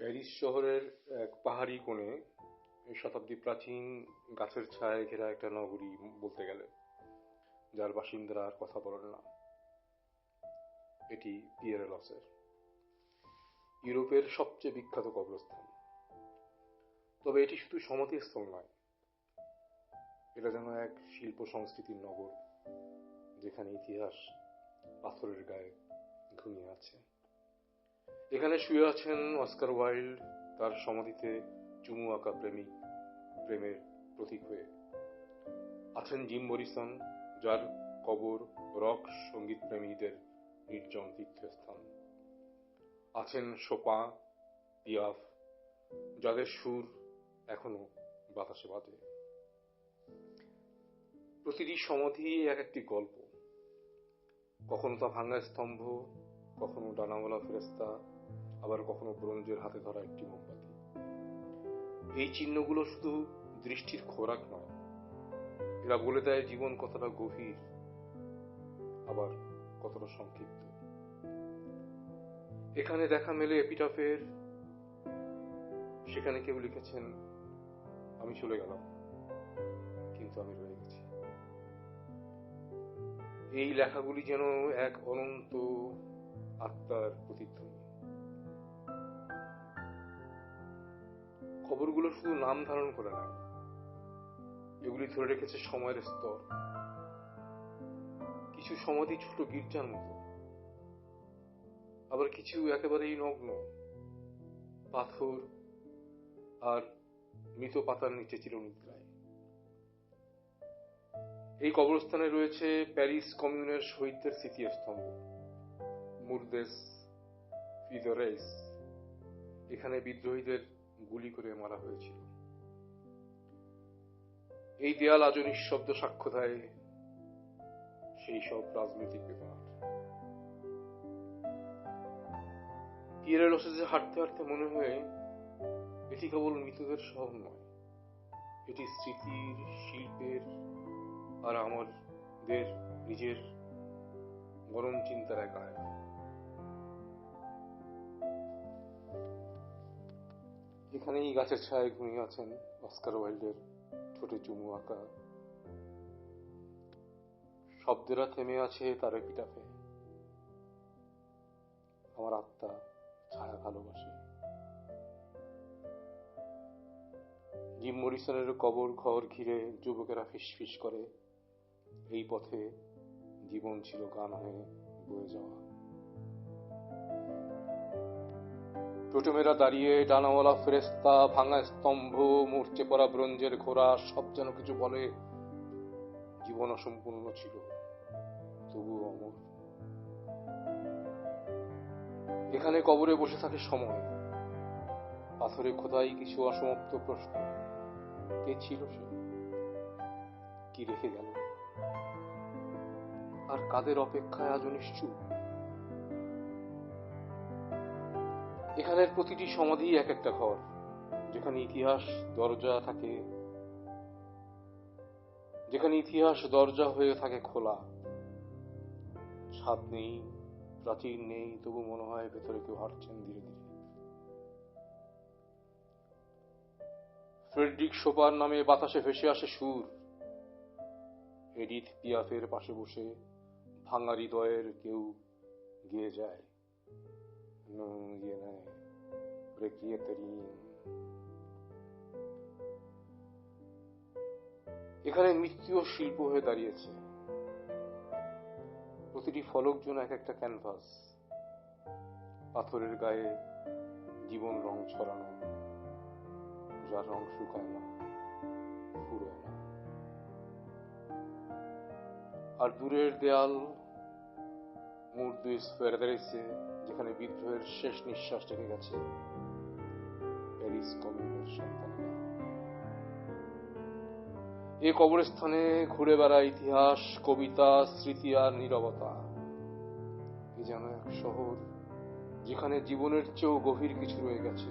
Paris শহরের এক পাহাড়ি কোণে শতাব্দী প্রাচীন গাছের ছায়ায় ঘেরা একটা নগরী বলতে গেলে, যার বাসিন্দারা আর কথা বলেন না। এটি পিয়েরেলসের ইউরোপের সবচেয়ে বিখ্যাত কবরস্থান। তবে এটি শুধু সমাধিস্থল নয়, এটা যেন এক শিল্প সংস্কৃতির নগর, যেখানে ইতিহাস পাথরের গায়ে ঘুমিয়ে আছে। এখানে শুয়ে আছেন অস্কার ওয়াইল্ড, তার সমাধিতে চুমু আঁকা প্রেমিক, প্রেমের প্রতীক হয়ে। আছেন জিম মরিসন, যার কবর রক সংগীত প্রেমীদের নির্জন তীর্থস্থান। আছেন সোপা পিয়াফ যাদের সুর এখনও বাতাসে বাজে। প্রতিটি সমাধি এক একটি গল্প। কখনো তা ভাঙ্গা স্তম্ভ কখনো ডানাওয়ালা ফেরেস্তা আবার কখনো ব্রোঞ্জের হাতে ধরা একটি মোমবাতি। এই চিহ্নগুলো শুধু দৃষ্টির খোরাক নয়, এরা বলে দেয় জীবন কতটা গভীর, আবার কতটা সংক্ষিপ্ত। এখানে দেখা মেলে এপিটাফের, সেখানে কেউ লিখেছেন, আমি চলে গেলাম, কিন্তু আমি রয়ে গেছি। এই লেখাগুলি যেন এক অনন্ত আত্মার প্রতিধ্বনি। খবরগুলো শুধু নাম ধারণ করে নাই এগুলি ধরে রেখেছে সময়ের স্তর। কিছু সমাধি ছোট গির্জার মতো। আবার কিছু একেবারেই নগ্ন, পাথর আর মৃত পাতার নিচে চিরনিদ্রায়। এই কবরস্থানে রয়েছে প্যারিস কমিউনের শহীদদের স্মৃতিস্তম্ভ। মুরদেস ফিদরেস এখানে বিদ্রোহীদের গুলি করে মারা হয়েছিল। এই দেয়াল আজও নিঃশব্দ সাক্ষ্য দেয় সেই সব রাজনৈতিক বেদনার পিয়ারের লসেজে হাঁটতে হাঁটতে মনে হয় এটি কেবল মৃতদের শহর নয়, এটি স্মৃতির, শিল্পের আর আমাদের নিজের গরম চিন্তার এক আয়না এখানেই গাছের ছায় ঘুমিয়ে আছেন অস্কার ওয়াইল্ডের ঠোঁটে চুমু আঁকা। শব্দেরা থেমে আছে তার পিটাফে আমার আত্মা ছায়া ভালোবাসে। জিম মরিসনের কবর ঘর ঘিরে যুবকেরা ফিসফিস করে। এই পথে জীবন ছিল গান হয়ে বয়ে যাওয়া। টোটমেরা দাঁড়িয়ে ডানাওয়ালা ফেরেস্তা ভাঙা স্তম্ভ মূর্চে পড়া ব্রঞ্জের ঘোড়া, সব যেন কিছু বলে, জীবন অসম্পূর্ণ ছিল। তবু অমর। এখানে কবরে বসে থাকে সময়। পাথরে খোদাই কিছু অসমাপ্ত প্রশ্ন। কে ছিল সে? কি রেখে গেল? আর কাদের অপেক্ষায় আজ নিশ্চুপ? এখানের প্রতিটি সমাধি এক একটা ঘর, যেখানে ইতিহাস দরজা থাকে, যেখানে ইতিহাস দরজা হয়ে থাকে খোলা। ছাদ নেই, প্রাচীর নেই, তবু মনে হয় ভেতরে কেউ হাঁটছেন ধীরে ধীরে। ফ্রেডরিক সোপার নামে বাতাসে ভেসে আসে সুর। এডিথ পিয়াফের পাশে বসে ভাঙা হৃদয়ের কেউ গিয়ে যায়। Non viene requieterin এখানে মৃত্যু শিল্প হয়ে দাঁড়িয়েছে। প্রতিটি ফলক যেন এক একটা ক্যানভাস পাথরের গায়ে জীবন রং ছড়ানো, যার রং শুকায় না, ফুরোয় না। আর দূরের দেয়াল মুরদুইস দাঁড়িয়েছে যেখানে বিদ্রোহের শেষ নিঃশ্বাস রেখে গেছে প্যারিস কমিউনের সন্তানেরা এ কবরস্থানে ঘুরে বেড়া ইতিহাস কবিতা স্মৃতি আর নিরবতা এ যেন এক শহর যেখানে জীবনের চেয়েও গভীর কিছু রয়ে গেছে